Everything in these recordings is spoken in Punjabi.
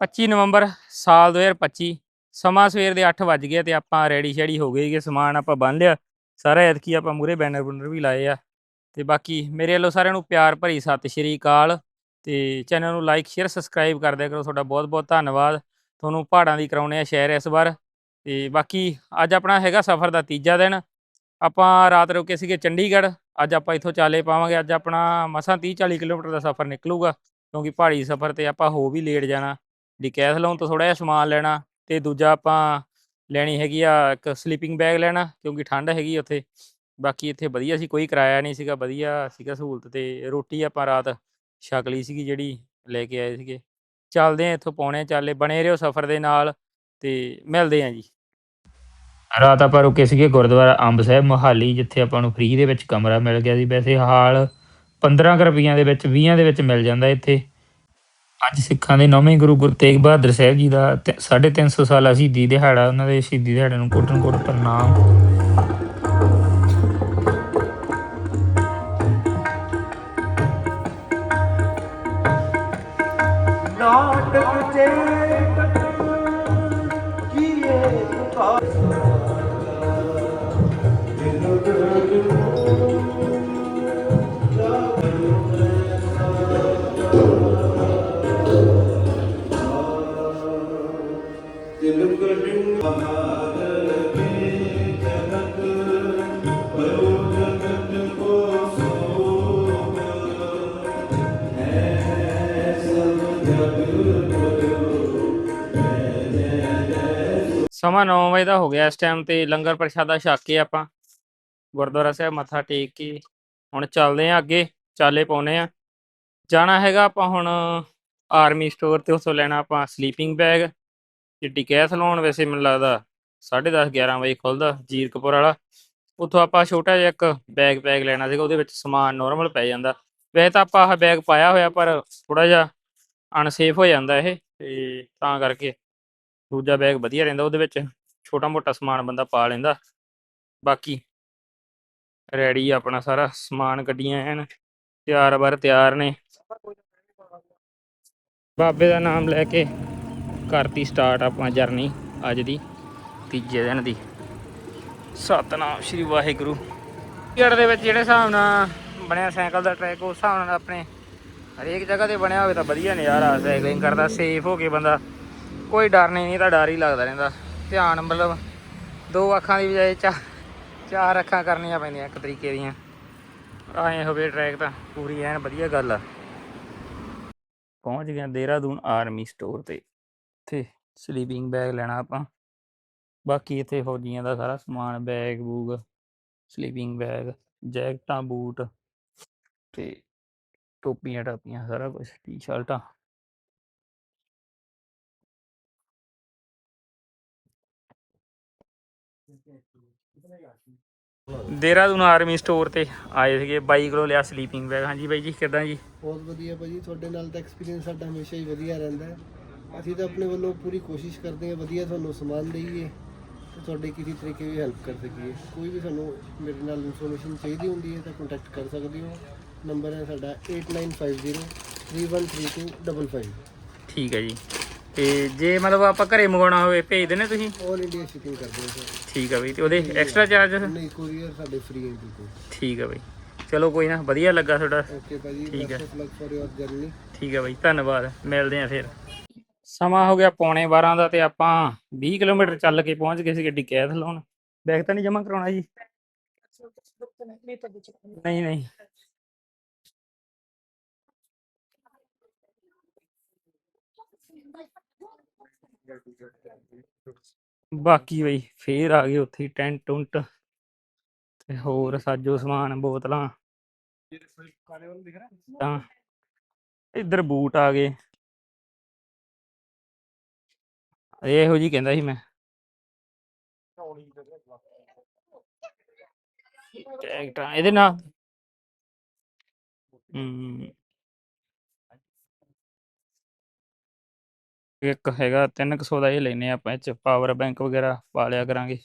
25 ਨਵੰਬਰ ਸਾਲ 2025 ਸਮਾਂ ਸਵੇਰ ਦੇ 8 ਵੱਜ ਗਏ ਤੇ ਆਪਾਂ ਰੈਡੀ ਸ਼ੈਡੀ ਹੋ ਗਏ ਕਿ ਸਮਾਨ ਆਪਾਂ ਬੰਨ ਲਿਆ। ਸਾਰਾ ਐਤਕੀ ਆਪਾਂ ਮੂਰੇ ਬੈਨਰ ਬੁਨਰ ਵੀ ਲਾਏ ਆ। ਤੇ ਬਾਕੀ ਮੇਰੇ ਵੱਲੋਂ ਸਾਰਿਆਂ ਨੂੰ ਪਿਆਰ ਭਰੀ ਸਤਿ ਸ਼੍ਰੀ ਅਕਾਲ। ਤੇ ਚੈਨਲ ਨੂੰ ਲਾਈਕ ਸ਼ੇਅਰ ਸਬਸਕ੍ਰਾਈਬ ਕਰ ਦਿਆ ਕਰੋ। ਤੁਹਾਡਾ ਬਹੁਤ ਬਹੁਤ ਧੰਨਵਾਦ। ਤੁਹਾਨੂੰ ਪਹਾੜਾਂ ਦੀ ਕਰਾਉਣੇ ਆ ਸ਼ਹਿਰ ਇਸ ਵਾਰ। ਤੇ ਬਾਕੀ ਅੱਜ ਆਪਣਾ ਹੈਗਾ ਸਫ਼ਰ ਦਾ ਤੀਜਾ ਦਿਨ। ਆਪਾਂ ਰਾਤ ਰੁਕੇ ਸੀਗੇ ਚੰਡੀਗੜ੍ਹ। ਅੱਜ ਆਪਾਂ ਇੱਥੋਂ ਚਾਲੇ ਪਾਵਾਂਗੇ। ਅੱਜ ਆਪਣਾ ਮਸਾਂ 30 40 ਕਿਲੋਮੀਟਰ ਦਾ ਸਫ਼ਰ ਨਿਕਲੂਗਾ। ਕਿਉਂਕਿ ਪਹਾੜੀ ਸਫ਼ਰ ਤੇ ਆਪਾਂ ਹੋ ਵੀ ਲੇਟ ਜਾਣਾ। ਡਿਕੈਥਲੋਨ ਤੋਂ ਥੋੜਾ ਜਿਹਾ ਸਮਾਨ ਲੈਣਾ ਤੇ ਦੂਜਾ ਆਪਾਂ ਲੈਣੀ ਹੈਗੀ ਆ ਇੱਕ ਸਲੀਪਿੰਗ ਬੈਗ ਲੈਣਾ ਕਿਉਂਕਿ ਠੰਡ ਹੈਗੀ ਉੱਥੇ। ਬਾਕੀ ਇੱਥੇ ਵਧੀਆ ਸੀ, ਕੋਈ ਕਿਰਾਇਆ ਨਹੀਂ ਸੀਗਾ, ਵਧੀਆ ਸੀਗਾ ਸਹੂਲਤ ਤੇ ਰੋਟੀ ਆਪਾਂ ਰਾਤ ਛਕ ਲਈ ਸੀਗੀ ਜਿਹੜੀ ਲੈ ਕੇ ਆਏ ਸੀਗੇ। ਚੱਲਦੇ ਆ ਇੱਥੋਂ ਪੌਣੇ ਚਾਲੇ, ਬਣੇ ਰਹੋ ਸਫ਼ਰ ਦੇ ਨਾਲ ਤੇ ਮਿਲਦੇ ਆ ਜੀ। ਰਾਤ ਆਪਾਂ ਰੁਕੇ ਸੀਗੇ ਗੁਰਦੁਆਰਾ ਅੰਬ ਸਾਹਿਬ ਮੋਹਾਲੀ, ਜਿੱਥੇ ਆਪਾਂ ਨੂੰ ਫ੍ਰੀ ਦੇ ਵਿੱਚ ਕਮਰਾ ਮਿਲ ਗਿਆ ਸੀ। ਵੈਸੇ ਹਾਲ 15 ਕੁ ਰੁਪਈਆਂ ਦੇ ਵਿੱਚ 20 ਦੇ ਵਿੱਚ ਮਿਲ ਜਾਂਦਾ ਇੱਥੇ। ਅੱਜ ਸਿੱਖਾਂ ਦੇ ਨੌਵੇਂ ਗੁਰੂ ਗੁਰੂ ਤੇਗ ਬਹਾਦਰ ਸਾਹਿਬ ਜੀ ਦਾ ਤੇ- ਸਾਢੇ ਤਿੰਨ ਸੌ ਸਾਲਾ ਸ਼ਹੀਦੀ ਦਿਹਾੜਾ, ਉਹਨਾਂ ਦੇ ਸ਼ਹੀਦੀ ਦਿਹਾੜੇ ਨੂੰ ਕੋਟਨ ਕੋਟ ਪ੍ਰਣਾਮ ਸਮਾਂ 9 ਵਜੇ ਦਾ ਹੋ ਗਿਆ ਇਸ ਟਾਈਮ ਤੇ ਲੰਗਰ ਪ੍ਰਸ਼ਾਦਾ ਛਕ ਕੇ ਆਪਾਂ। ਗੁਰਦੁਆਰਾ ਸਾਹਿਬ ਮੱਥਾ ਟੇਕ ਕੇ ਹੁਣ ਚੱਲਦੇ ਆਂ ਅੱਗੇ, ਚਾਲੇ ਪਾਉਨੇ ਆ ਜਾਣਾ ਹੈਗਾ ਆਪਾਂ ਹੁਣ ਆਰਮੀ ਸਟੋਰ ਤੇ ਉਸੋਂ ਲੈਣਾ ਆਪਾਂ ਸਲੀਪਿੰਗ ਬੈਗ ਤੇ ਡਿਕੈਥਲੋਨ ਵੈਸੇ ਮੈਨੂੰ ਲੱਗਦਾ 10:30 11 ਵਜੇ ਖੁੱਲਦਾ ਜੀਰਕਪੁਰ ਵਾਲਾ। ਉੱਥੋਂ ਆਪਾਂ ਛੋਟਾ ਜਿਹਾ ਇੱਕ ਬੈਗ ਪੈਕ ਲੈਣਾ ਸੀਗਾ, ਉਹਦੇ ਵਿੱਚ ਸਮਾਨ ਨਾਰਮਲ ਪੈ ਜਾਂਦਾ। ਵੈਸੇ ਤਾਂ ਆਪਾਂ ਆਹ ਬੈਗ ਪਾਇਆ ਹੋਇਆ ਪਰ ਥੋੜਾ ਜਿਹਾ ਅਨਸੇਫ ਹੋ ਜਾਂਦਾ ਇਹ, ਤੇ ਤਾਂ ਕਰਕੇ ਦੂਜਾ ਬੈਗ ਵਧੀਆ ਰਹਿੰਦਾ ਉਹਦੇ ਵਿੱਚ, ਛੋਟਾ ਮੋਟਾ ਸਮਾਨ ਬੰਦਾ ਪਾ ਲੈਂਦਾ। ਬਾਕੀ ਰੈਡੀ ਆਪਣਾ ਸਾਰਾ, ਸਮਾਨ ਗੱਡੀਆਂ ਐਨ, ਤਿਆਰ ਬਰ ਤਿਆਰ ਨੇ। ਬਾਬੇ ਦਾ ਨਾਮ ਲੈ ਕੇ ਕਰਤੀ ਸਟਾਰਟ ਆਪਾਂ ਜਰਨੀ ਅੱਜ ਦੀ, ਤੀਜੇ ਦਿਨ ਦੀ। ਸਤਨਾਮ ਸ਼੍ਰੀ ਵਾਹਿਗੁਰੂ। ਗੇੜ ਦੇ ਵਿੱਚ ਜਿਹੜੇ ਹਿਸਾਬ ਨਾਲ ਬਣਿਆ ਸਾਈਕਲ ਦਾ ਟਰੈਕ ਉਸ ਹਿਸਾਬ ਨਾਲ ਆਪਣੇ ਹਰੇਕ ਜਗ੍ਹਾ ਤੇ ਬਣਿਆ ਹੋਵੇ ਤਾਂ ਵਧੀਆ ਨਜ਼ਾਰਾ ਸਾਈਕਲਿੰਗ ਕਰਦਾ ਸੇਫ ਹੋ ਕੇ ਬੰਦਾ ਕੋਈ ਡਰ ਨਹੀਂ ਨਹੀਂ ਤਾਂ ਡਰ ਹੀ ਲੱਗਦਾ ਰਹਿੰਦਾ। ਧਿਆਨ ਮਤਲਬ ਦੋ ਅੱਖਾਂ ਦੀ ਬਜਾਏ ਚਾ, ਚਾਰ ਅੱਖਾਂ ਕਰਨੀਆਂ ਪੈਂਦੀਆਂ ਇੱਕ ਤਰੀਕੇ ਦੀਆਂ। ਆਏ ਹੋਵੇ ਟਰੈਕ ਤਾਂ ਪੂਰੀ ਐਨ ਵਧੀਆ ਗੱਲ ਆ। ਪਹੁੰਚ ਗਏ ਦੇਹਰਾਦੂਨ ਆਰਮੀ ਸਟੋਰ ਤੇ। ਇੱਥੇ ਸਲੀਪਿੰਗ ਬੈਗ ਲੈਣਾ ਆਪਾਂ। ਬਾਕੀ ਇੱਥੇ ਫੌਜੀਆਂ ਦਾ ਸਾਰਾ ਸਮਾਨ ਬੈਗ ਬੂਗ ਸਲੀਪਿੰਗ ਬੈਗ ਜੈਕਟਾਂ, ਬੂਟ ਤੇ ਟੋਪੀਆਂ ਟਾਪੀਆਂ ਸਾਰਾ ਕੁਝ ਟੀ-ਸ਼ਰਟਾਂ ਦੇਹਰਾਦੂਨ ਆਰਮੀ ਸਟੋਰ ਤੇ ਆਏ ਸੀਗੇ ਬਾਈ ਕੋਲੋਂ ਲਿਆ ਸਲੀਪਿੰਗ ਬੈਗ ਹਾਂਜੀ ਬਾਈ ਜੀ ਕਿੱਦਾਂ ਜੀ? ਬਹੁਤ ਵਧੀਆ ਭਾਜੀ ਤੁਹਾਡੇ ਨਾਲ ਤਾਂ ਐਕਸਪੀਰੀਅੰਸ ਸਾਡਾ ਹਮੇਸ਼ਾ ਹੀ ਵਧੀਆ ਰਹਿੰਦਾ ਹੈ। ਅਸੀਂ ਤਾਂ ਆਪਣੇ ਵੱਲੋਂ ਪੂਰੀ ਕੋਸ਼ਿਸ਼ ਕਰਦੇ ਹਾਂ ਵਧੀਆ ਤੁਹਾਨੂੰ ਸਮਾਨ ਦੇਈਏ ਤੇ ਤੁਹਾਡੇ ਕਿਸੇ ਤਰੀਕੇ ਵੀ ਹੈਲਪ ਕਰ ਸਕੀਏ। ਕੋਈ ਵੀ ਤੁਹਾਨੂੰ ਮੇਰੇ ਨਾਲ ਇਨਫੋਰਮੇਸ਼ਨ ਚਾਹੀਦੀ ਹੁੰਦੀ ਹੈ ਤਾਂ ਕੰਟੈਕਟ ਕਰ ਸਕਦੇ ਹੋ। ਨੰਬਰ ਹੈ ਸਾਡਾ 8950313255 ਠੀਕ ਹੈ ਜੀ। ਤੇ ਜੇ ਮਤਲਬ ਆਪਾਂ ਘਰੇ ਮੰਗਵਾਉਣਾ ਹੋਵੇ ਭੇਜ ਦਿੰਦੇ ਤੁਸੀਂ? ਆਲ ਇੰਡੀਆ ਸ਼ਿਪਿੰਗ ਕਰਦੇ ਹਾਂ ਸਰ। ਠੀਕ ਹੈ ਬਈ ਤੇ ਉਹਦੇ ਐਕਸਟਰਾ ਚਾਰਜ ਨਹੀਂ ਕੋਰੀਅਰ ਸਾਡੇ ਫ੍ਰੀ ਹੈ ਬਿਲਕੁਲ। ਠੀਕ ਹੈ ਬਈ। ਚਲੋ ਕੋਈ ਨਾ ਵਧੀਆ ਲੱਗਾ ਤੁਹਾਡਾ। ਓਕੇ ਭਾਜੀ ਠੀਕ ਹੈ। Best of luck for your journey ਠੀਕ ਹੈ ਬਈ ਧੰਨਵਾਦ। ਮਿਲਦੇ ਆ ਫਿਰ। ਸਮਾਂ ਹੋ ਗਿਆ ਪੌਣੇ 12 ਦਾ ਤੇ ਆਪਾਂ 20 ਕਿਲੋਮੀਟਰ ਚੱਲ ਕੇ ਪਹੁੰਚ ਗਏ ਸੀ ਗੱਡੀ ਕੈਥ ਲਾਉਣ ਬੈਗ ਤਾਂ ਨਹੀਂ ਜਮ੍ਹਾਂ ਕਰਾਉਣਾ ਜੀ? ਨਹੀਂ ਨਹੀਂ। ਬਾਕੀ ਬਈ ਫੇਰ ਆ ਗਏ ਉੱਥੇ ਟੈਂਟ ਟੁੰਟ ਤੇ ਹੋਰ ਸਾਜੋ ਸਮਾਨ, ਬੋਤਲਾਂ। ਤਾਂ ਇੱਧਰ ਬੂਟ ਆ ਗਏ। ਇਹੋ ਜੀ ਕਹਿੰਦਾ ਸੀ ਮੈਂ। ਟੈਗਟਾਂ ਇਹਦੇ ਨਾਲ। ਹਮ ਇੱਕ ਹੈਗਾ 300 ਦਾ ਇਹ ਲੈਨੇ ਆਪਾਂ ਇਹ ਚ ਪਾਵਰ ਬੈਂਕ ਵਗੈਰਾ ਪਾ ਲਿਆ ਕਰਾਂਗੇ।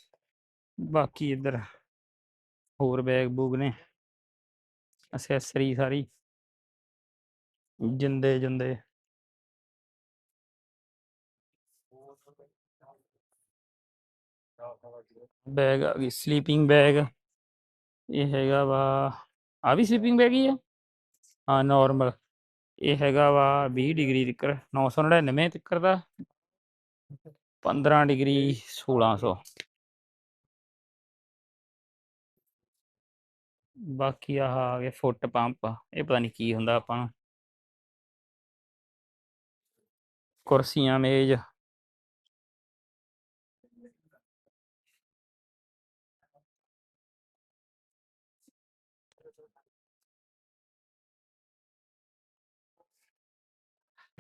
ਬਾਕੀ ਇੱਧਰ ਹੋਰ ਬੈਗ ਬੂਗ ਨੇ ਅਸੈਸਰੀ ਸਾਰੀ। ਜਿੰਦੇ ਜਿੰਦੇ। ਬੈਗ ਆ ਗਈ ਸਲੀਪਿੰਗ ਬੈਗ ਇਹ ਹੈਗਾ ਵਾ ਆ ਵੀ ਸਲੀਪਿੰਗ ਬੈਗ ਹੀ ਆ? ਹਾਂ ਨਾਰਮਲ ਇਹ ਹੈਗਾ ਵਾ 20 ਡਿਗਰੀ ਤੱਕ 999 ਤੱਕ ਦਾ। 15 ਡਿਗਰੀ 1600 ਬਾਕੀ ਆਹ ਆ ਗਏ ਫੁੱਟ ਪੰਪ, ਇਹ ਪਤਾ ਨਹੀਂ ਕੀ ਹੁੰਦਾ ਆਪਾਂ ਨੂੰ। ਕੁਰਸੀਆਂ ਮੇਜ਼।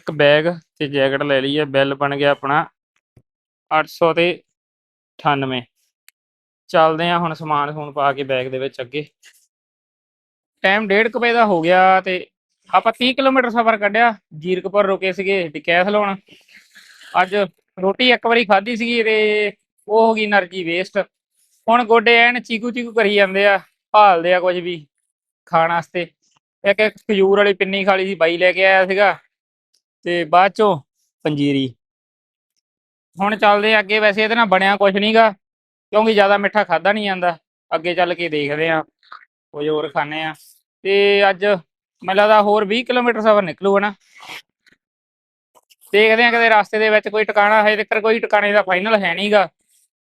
ਇੱਕ ਬੈਗ ਤੇ ਜੈਕਟ ਲੈ ਲਈ ਹੈ ਬਿੱਲ ਬਣ ਗਿਆ ਆਪਣਾ 800 ਤੇ 98 ਚੱਲਦੇ ਆ ਹੁਣ ਸਮਾਨ ਹੁਣ ਪਾ ਕੇ ਬੈਗ ਦੇ ਵਿੱਚ ਅੱਗੇ। ਟਾਈਮ 1.5 ਵਜੇ ਦਾ ਹੋ ਗਿਆ ਤੇ ਆਪਾਂ 30 ਕਿਲੋਮੀਟਰ ਸਫ਼ਰ ਕੱਢਿਆ, ਜੀਰਕਪੁਰ ਰੁਕੇ ਸੀਗੇ ਡਿਕੈਥਲੋਨ ਅੱਜ ਰੋਟੀ ਇੱਕ ਵਾਰੀ ਖਾਧੀ ਸੀਗੀ ਤੇ ਉਹ ਹੋ ਗਈ એનર્ਜੀ ਵੇਸਟ ਹੁਣ ਗੋਡੇ ਐਨ ਚੀਕੂ ਚੀਕੂ ਕਰੀ ਜਾਂਦੇ ਆ, ਭਾਲਦੇ ਆ ਕੁਝ ਵੀ ਖਾਣ ਵਾਸਤੇ। ਇੱਕ ਇੱਕ ਖਜੂਰ ਵਾਲੀ ਪਿੰਨੀ ਖਾਲੀ ਸੀ, ਬਾਈ ਲੈ ਕੇ ਆਇਆ ਸੀਗਾ। ਤੇ ਬਾਅਦ ਚੋਂ ਪੰਜੀਰੀ। ਹੁਣ ਚੱਲਦੇ ਆ ਅੱਗੇ ਵੈਸੇ ਇਹਦੇ ਨਾਲ ਬਣਿਆ ਕੁਝ ਨਹੀਂਗਾ ਕਿਉਂਕਿ ਜ਼ਿਆਦਾ ਮਿੱਠਾ ਖਾਦਾ ਨਹੀਂ ਜਾਂਦਾ। ਅੱਗੇ ਚੱਲ ਕੇ ਦੇਖਦੇ ਆ ਕੁਝ ਹੋਰ ਖਾਣੇ ਆ। ਤੇ ਅੱਜ ਮੈਨੂੰ ਲੱਗਦਾ ਹੋਰ 20 ਕਿਲੋਮੀਟਰ ਸਫ਼ਰ ਨਿਕਲੂਗਾ ਨਾ। ਦੇਖਦੇ ਆ ਕਿਤੇ ਰਸਤੇ ਦੇ ਵਿੱਚ ਕੋਈ ਟਿਕਾਣਾ ਹੈ ਤੱਕ ਕੋਈ ਟਿਕਾਣੇ ਦਾ ਫਾਈਨਲ ਹੈ ਨਹੀਂਗਾ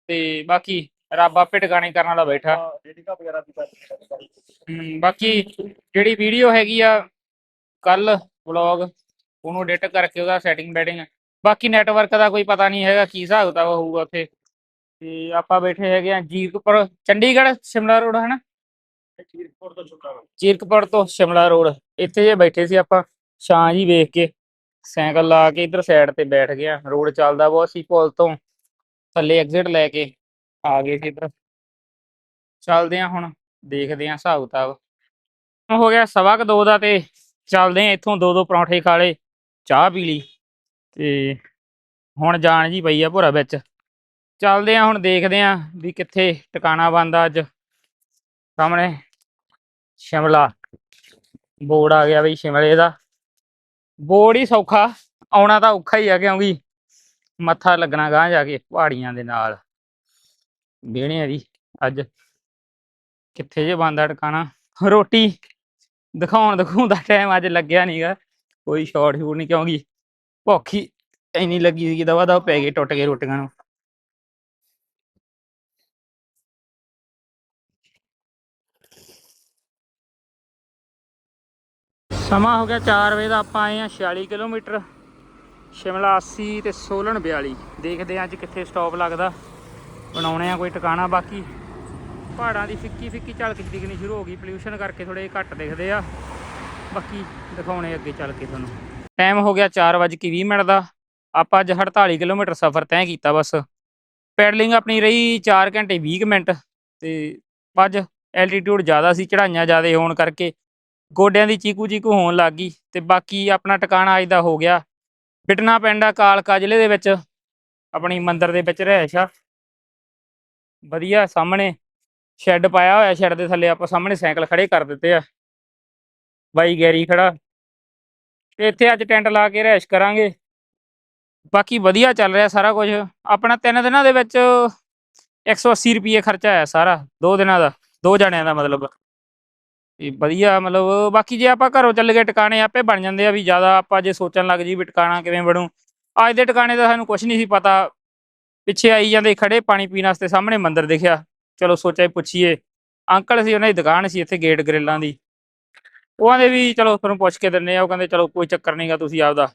ਤੇ ਬਾਕੀ ਰੱਬ ਆਪੇ ਟਿਕਾਣੇ ਕਰਨ ਵਾਲਾ ਬੈਠਾ। ਬਾਕੀ ਜਿਹੜੀ ਵੀਡੀਓ ਹੈਗੀ ਆ ਕੱਲ ਵਲੌਗ ਉਹਨੂੰ ਐਡਿਟ ਕਰਕੇ ਉਹਦਾ ਸੈਟਿੰਗ ਬੈਟਿੰਗ ਬਾਕੀ ਨੈਟਵਰਕ ਦਾ ਕੋਈ ਪਤਾ ਨਹੀਂ ਹੈਗਾ ਕੀ ਹਿਸਾਬ ਕਿਤਾਬ ਹੋਊਗਾ ਉੱਥੇ। ਤੇ ਆਪਾਂ ਬੈਠੇ ਹੈਗੇ ਆ ਜੀਰਕਪੁਰ ਚੰਡੀਗੜ੍ਹ ਸ਼ਿਮਲਾ ਰੋਡ ਹਨਾ? ਚੀਰਕਪੁਰ ਤੋਂ ਸ਼ਿਮਲਾ ਰੋਡ। ਇੱਥੇ ਜੇ ਬੈਠੇ ਸੀ ਆਪਾਂ ਛਾਂ ਜੀ ਵੇਖ ਕੇ ਸਾਈਕਲ ਲਾ ਕੇ ਇੱਧਰ ਸਾਈਡ ਤੇ ਬੈਠ ਗਿਆ ਰੋਡ ਚੱਲਦਾ ਬਹੁਤ ਸੀ ਪੁਲ ਤੋਂ। ਥੱਲੇ ਐਗਜ਼ਿਟ ਲੈ ਕੇ ਆ ਗਏ ਸੀ ਇੱਧਰ। ਚੱਲਦੇ ਆ ਹੁਣ ਦੇਖਦੇ ਆ ਹਿਸਾਬ ਕਿਤਾਬ। ਹੋ ਗਿਆ ਸਵਾ ਕੁ ਦੋ ਦਾ ਤੇ ਚੱਲਦੇ ਆ ਇੱਥੋਂ ਦੋ ਦੋ ਪਰੌਂਠੇ ਖਾ ਲਏ। ਚਾਹ ਪੀ ਲਈ ਤੇ ਹੁਣ ਜਾਣ ਜੀ ਪਈ ਆ ਭੋਰਾ ਵਿੱਚ। ਚੱਲਦੇ ਆ ਹੁਣ ਦੇਖਦੇ ਆ ਵੀ ਕਿੱਥੇ ਟਿਕਾਣਾ ਬੰਦਾ ਅੱਜ। ਸਾਹਮਣੇ ਸ਼ਿਮਲਾ। ਬੋਰਡ ਆ ਗਿਆ ਬਈ ਸ਼ਿਮਲੇ ਦਾ। ਬੋਰਡ ਹੀ ਸੌਖਾ, ਆਉਣਾ ਤਾਂ ਔਖਾ ਹੀ ਆ ਕਿਉਂਕਿ ਮੱਥਾ ਲੱਗਣਾ ਗਾਂ ਜਾ ਕੇ ਪਹਾੜੀਆਂ ਦੇ ਨਾਲ। ਵਿਹਣੇ ਆ ਜੀ ਅੱਜ। ਕਿੱਥੇ ਜੇ ਬੰਦਾ ਟਿਕਾਣਾ। ਰੋਟੀ ਦਿਖਾਉਣ ਦਿਖਾਉਣ ਦਾ ਟਾਈਮ ਅੱਜ ਲੱਗਿਆ ਨਹੀਂਗਾ ਕੋਈ ਸ਼ਾਰਟ ਸ਼ੂਟ ਨਹੀਂ ਕਿਉਂਕਿ ਭੁੱਖ ਹੀ ਇੰਨੀ ਲੱਗੀ ਸੀ ਦਵਾ ਦਵਾ ਪੈ ਗਏ ਟੁੱਟ ਗਏ ਰੋਟੀਆਂ ਨੂੰ। ਸਮਾਂ ਹੋ ਗਿਆ 4 ਵਜੇ ਦਾ, ਆਪਾਂ ਆਏ ਆ 46 ਕਿਲੋਮੀਟਰ, ਸ਼ਿਮਲਾ 80 ਤੇ ਸੋਲਨ 42 ਦੇਖਦੇ ਆ ਅੱਜ ਕਿੱਥੇ ਸਟਾਪ ਲੱਗਦਾ। ਬਣਾਉਣੇ ਆ ਕੋਈ ਟਿਕਾਣਾ, ਬਾਕੀ ਪਹਾੜਾਂ ਦੀ ਫਿੱਕੀ ਫਿੱਕੀ ਝਲਕ ਦਿਖਣੀ ਸ਼ੁਰੂ ਹੋ ਗਈ। ਪੋਲਿਊਸ਼ਨ ਕਰਕੇ ਥੋੜੇ ਘੱਟ ਦਿਖਦੇ ਆ। ਬਾਕੀ ਦਿਖਾਉਣੇ ਅੱਗੇ ਚੱਲ ਕੇ ਤੁਹਾਨੂੰ। ਟਾਈਮ ਹੋ ਗਿਆ 4:20 ਮਿੰਟ ਦਾ। ਆਪਾਂ ਅੱਜ 48 ਕਿਲੋਮੀਟਰ ਸਫ਼ਰ ਤੈਅ ਕੀਤਾ ਬਸ। ਪੈਡਲਿੰਗ ਆਪਣੀ ਰਹੀ 4 ਘੰਟੇ 20 ਕੁ ਮਿੰਟ ਤੇ ਅੱਜ ਐਲਟੀਟਿਊਡ ਜ਼ਿਆਦਾ ਸੀ ਚੜਾਈਆਂ ਜ਼ਿਆਦਾ ਹੋਣ ਕਰਕੇ ਗੋਡਿਆਂ ਦੀ ਚੀਕੂ ਚੀਕੂ ਹੋਣ ਲੱਗ ਗਈ ਤੇ ਬਾਕੀ ਆਪਣਾ ਟਿਕਾਣਾ ਅੱਜ ਦਾ ਹੋ ਗਿਆ। ਬਿਟਨਾ ਪਿੰਡ ਆ ਕਾਲਕਾ ਜ਼ਿਲ੍ਹੇ ਦੇ ਵਿੱਚ। ਆਪਣੀ ਮੰਦਿਰ ਦੇ ਵਿੱਚ ਰਹਿਸ਼ ਆ ਵਧੀਆ ਸਾਹਮਣੇ ਸ਼ੈੱਡ ਪਾਇਆ ਹੋਇਆ, ਸ਼ੈੱਡ ਦੇ ਥੱਲੇ ਆਪਾਂ ਸਾਹਮਣੇ ਸਾਈਕਲ ਖੜੇ ਕਰ ਦਿੱਤੇ ਆ। ਬਾਈ ਗੈਰੀ ਖੜਾ। ਤੇ ਇੱਥੇ ਅੱਜ ਟੈਂਟ ਲਾ ਕੇ ਰਹਿਸ਼ ਕਰਾਂਗੇ। ਬਾਕੀ ਵਧੀਆ ਚੱਲ ਰਿਹਾ ਸਾਰਾ ਕੁਝ ਆਪਣਾ ਤਿੰਨ ਦਿਨਾਂ ਦੇ ਵਿੱਚ 180 ਰੁਪਏ ਖਰਚਾ ਆਇਆ ਸਾਰਾ, ਦੋ ਦਿਨਾਂ ਦਾ, ਦੋ ਜਣਿਆਂ ਦਾ ਮਤਲਬ। ਇਹ ਵਧੀਆ ਮਤਲਬ, ਬਾਕੀ ਜੇ ਆਪਾਂ ਘਰੋਂ ਚੱਲ ਗਏ, ਟਿਕਾਣੇ ਆਪੇ ਬਣ ਜਾਂਦੇ ਆ ਵੀ ਜ਼ਿਆਦਾ ਆਪਾਂ ਜੇ ਸੋਚਣ ਲੱਗ ਜੀ ਵੀ ਟਿਕਾਣਾ ਕਿਵੇਂ ਬਣੂ। ਅੱਜ ਦੇ ਟਿਕਾਣੇ ਦਾ ਸਾਨੂੰ ਕੁਝ ਨਹੀਂ ਸੀ ਪਤਾ। ਪਿੱਛੇ ਆਈ ਜਾਂਦੇ ਖੜੇ ਪਾਣੀ ਪੀਣ ਵਾਸਤੇ, ਸਾਹਮਣੇ ਮੰਦਿਰ ਦਿਖਿਆ। ਚਲੋ ਸੋਚਿਆ ਪੁੱਛੀਏ। ਅੰਕਲ ਸੀ, ਉਹਨਾਂ ਦੀ ਦੁਕਾਨ ਸੀ ਇੱਥੇ ਗੇਟ ਗ੍ਰਿਲਾਂ ਦੀ। ਉਹ ਆਂਦੇ ਵੀ ਚਲੋ ਤੁਹਾਨੂੰ ਪੁੱਛ ਕੇ ਦਿੰਨੇ ਆ, ਉਹ ਕਹਿੰਦੇ ਚਲੋ ਕੋਈ ਚੱਕਰ ਨਹੀਂਗਾ ਤੁਸੀਂ ਆਪਦਾ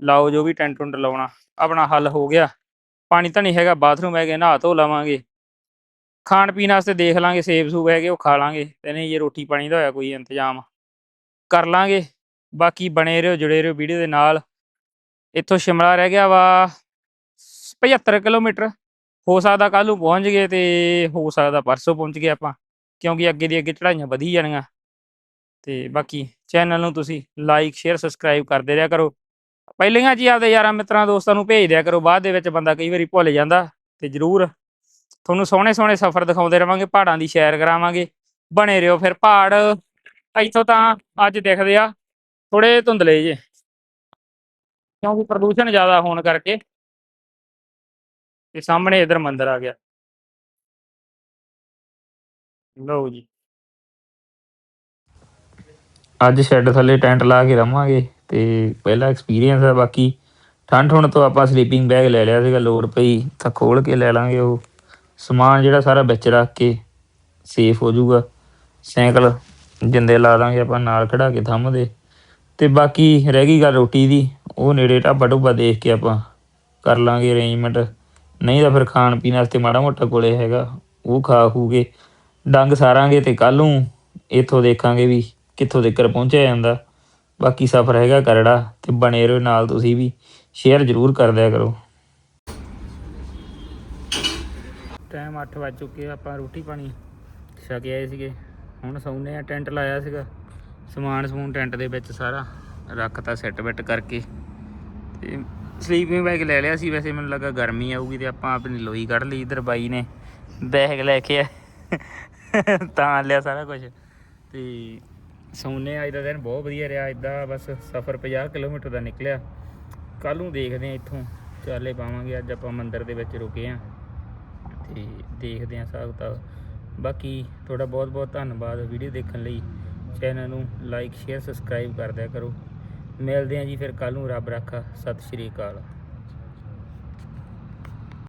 ਲਾਓ ਜੋ ਵੀ ਟੈਂਟ ਟੁੰਟ ਲਾਉਣਾ, ਆਪਣਾ ਹੱਲ ਹੋ ਗਿਆ। ਪਾਣੀ ਤਾਂ ਨਹੀਂ ਹੈਗਾ, ਬਾਥਰੂਮ ਹੈਗੇ, ਨਹਾ ਧੋ ਲਵਾਂਗੇ। ਖਾਣ ਪੀਣ ਵਾਸਤੇ ਦੇਖ ਲਾਂਗੇ, ਸੇਬ ਸੂਬ ਹੈਗੇ, ਉਹ ਖਾ ਲਾਂਗੇ। ਤੇ ਨਹੀਂ ਜੇ ਰੋਟੀ ਪਾਣੀ ਦਾ ਹੋਇਆ, ਕੋਈ ਇੰਤਜ਼ਾਮ ਕਰ ਲਾਂਗੇ। ਬਾਕੀ ਬਣੇ ਰਹੋ, ਜੁੜੇ ਰਹੋ ਵੀਡੀਓ ਦੇ ਨਾਲ। ਇੱਥੋਂ ਸ਼ਿਮਲਾ ਰਹਿ ਗਿਆ ਵਾ 75 ਕਿਲੋਮੀਟਰ। ਹੋ ਸਕਦਾ ਕੱਲ ਨੂੰ ਪਹੁੰਚ ਗਏ ਤੇ ਹੋ ਸਕਦਾ ਪਰਸੋਂ ਪਹੁੰਚ ਗਏ ਆਪਾਂ, ਕਿਉਂਕਿ ਅੱਗੇ ਦੀ ਅੱਗੇ ਚੜਾਈਆਂ ਵਧੀ ਜਾਣੀਆਂ। ਤੇ ਬਾਕੀ ਚੈਨਲ ਨੂੰ ਤੁਸੀਂ ਲਾਈਕ ਸ਼ੇਅਰ ਸਬਸਕ੍ਰਾਈਬ ਕਰਦੇ ਰਿਹਾ ਕਰੋ। ਪਹਿਲੀਆਂ ਜੀ ਆਪਦੇ ਯਾਰਾਂ ਮਿੱਤਰਾਂ, ਦੋਸਤਾਂ ਨੂੰ ਭੇਜ ਦਿਆ ਕਰੋ। ਬਾਅਦ ਦੇ ਵਿੱਚ ਬੰਦਾ ਕਈ ਵਾਰੀ ਭੁੱਲ ਜਾਂਦਾ ਤੇ ਜਰੂਰ ਤੁਹਾਨੂੰ ਸੋਹਣੇ ਸੋਹਣੇ ਸਫ਼ਰ ਦਿਖਾਉਂਦੇ ਰਵਾਂਗੇ, ਪਹਾੜਾਂ ਦੀ ਸੈਰ ਕਰਾਵਾਂਗੇ। ਬਣੇ ਰਹੋ ਫਿਰ ਪਹਾੜ। ਇੱਥੋਂ ਤਾਂ ਅੱਜ ਦਿਖਦੇ ਆ ਥੋੜੇ ਧੁੰਦਲੇ ਜੇ। ਕਿਉਂਕਿ ਪ੍ਰਦੂਸ਼ਣ ਜ਼ਿਆਦਾ ਹੋਣ ਕਰਕੇ ਤੇ ਸਾਹਮਣੇ ਇਧਰ ਮੰਦਰ ਆ ਗਿਆ। ਲਓ ਜੀ। ਅੱਜ ਸ਼ੈੱਡ ਥੱਲੇ ਟੈਂਟ ਲਾ ਕੇ ਰਵਾਂਗੇ ਤੇ ਪਹਿਲਾ ਐਕਸਪੀਰੀਅੰਸ ਹੈ ਬਾਕੀ। ਠੰਡ ਹੁਣ ਤੋਂ ਆਪਾਂ ਸਲੀਪਿੰਗ ਬੈਗ ਲੈ ਲਿਆ ਸੀਗਾ, ਲੋੜ ਪਈ, ਤਾਂ ਖੋਲ ਕੇ ਲੈ ਲਾਂਗੇ ਉਹ। ਸਮਾਨ ਜਿਹੜਾ ਸਾਰਾ ਵਿੱਚ ਰੱਖ ਕੇ ਸੇਫ ਹੋ ਜਾਊਗਾ। ਸਾਈਕਲ ਜਿੰਦੇ ਲਾ ਦਾਂਗੇ ਆਪਾਂ, ਨਾਲ ਖੜਾ ਕੇ ਥੰਮ ਦੇ। ਤੇ ਬਾਕੀ ਰਹਿ ਗਈ ਗੱਲ ਰੋਟੀ ਦੀ, ਉਹ ਨੇੜੇ ਢਾਬਾ ਢੁੱਬਾ ਦੇਖ ਕੇ ਆਪਾਂ ਕਰ ਲਾਂਗੇ ਅਰੇਂਜਮੈਂਟ ਨਹੀਂ ਤਾਂ ਫਿਰ ਖਾਣ ਪੀਣ ਵਾਸਤੇ ਮਾੜਾ ਮੋਟਾ ਕੋਲੇ ਹੈਗਾ, ਉਹ ਖਾ ਖੂਗੇ ਡੰਗ ਸਾਰਾਂਗੇ ਤੇ ਕੱਲ ਨੂੰ ਇੱਥੋਂ ਦੇਖਾਂਗੇ ਵੀ ਕਿੱਥੋਂ ਤੱਕ ਪਹੁੰਚਿਆ ਜਾਂਦਾ। ਬਾਕੀ ਸਫ਼ਰ ਹੈਗਾ ਕਰੜਾ ਤੇ ਬਣੇ ਰਹੋ ਨਾਲ ਤੁਸੀਂ ਵੀ। ਸ਼ੇਅਰ ਜ਼ਰੂਰ ਕਰ ਦਿਆ ਕਰੋ। ਟਾਈਮ 8 ਵੱਜ ਚੁੱਕੇ ਆਪਾਂ ਰੋਟੀ ਪਾਣੀ ਛਕ ਆਏ ਸੀਗੇ। ਹੁਣ ਸੌਂਦੇ ਆ, ਟੈਂਟ ਲਾਇਆ ਸੀਗਾ। ਸਮਾਨ ਸਮੂਨ ਟੈਂਟ ਦੇ ਵਿੱਚ ਸਾਰਾ ਰੱਖਤਾ ਸੈੱਟ ਬੈੱਟ ਕਰਕੇ। ਤੇ ਸਲੀਪਿੰਗ ਬੈਗ ਲੈ ਲਿਆ ਸੀ, ਵੈਸੇ ਮੈਨੂੰ ਲੱਗਾ ਗਰਮੀ ਆਊਗੀ ਤੇ ਆਪਾਂ ਆਪਣੀ ਲੋਈ ਕੱਢ ਲਈ ਇਧਰ ਬਾਈ ਨੇ। ਬੈਗ ਲੈ ਕੇ ਆ। ਤਾਂ ਲਿਆ ਸਾਰਾ ਕੁਝ ਤੇ ਸੌਂਨੇ ਅੱਜ ਦਾ ਦਿਨ ਬਹੁਤ ਵਧੀਆ ਰਿਹਾ ਇਦਾਂ ਬਸ ਸਫ਼ਰ 50 ਕਿਲੋਮੀਟਰ ਦਾ ਨਿਕਲਿਆ। ਕੱਲ ਨੂੰ ਦੇਖਦੇ ਆ ਇੱਥੋਂ, ਚਾਲੇ ਪਾਵਾਂਗੇ, ਅੱਜ ਆਪਾਂ ਮੰਦਿਰ ਦੇ ਵਿੱਚ ਰੁਕੇ ਆ ਤੇ ਦੇਖਦੇ ਆ ਹਿਸਾਬ ਕਿਤਾਬ। ਬਾਕੀ ਤੁਹਾਡਾ ਬਹੁਤ ਬਹੁਤ ਧੰਨਵਾਦ ਵੀਡੀਓ ਦੇਖਣ ਲਈ। ਚੈਨਲ ਨੂੰ ਲਾਈਕ, ਸ਼ੇਅਰ, ਸਬਸਕ੍ਰਾਈਬ ਕਰ ਦਿਆ ਕਰੋ। ਮਿਲਦੇ ਆ ਜੀ ਫਿਰ ਕੱਲ ਨੂੰ, ਰੱਬ ਰਾਖਾ, ਸਤਿ ਸ਼੍ਰੀ ਅਕਾਲ।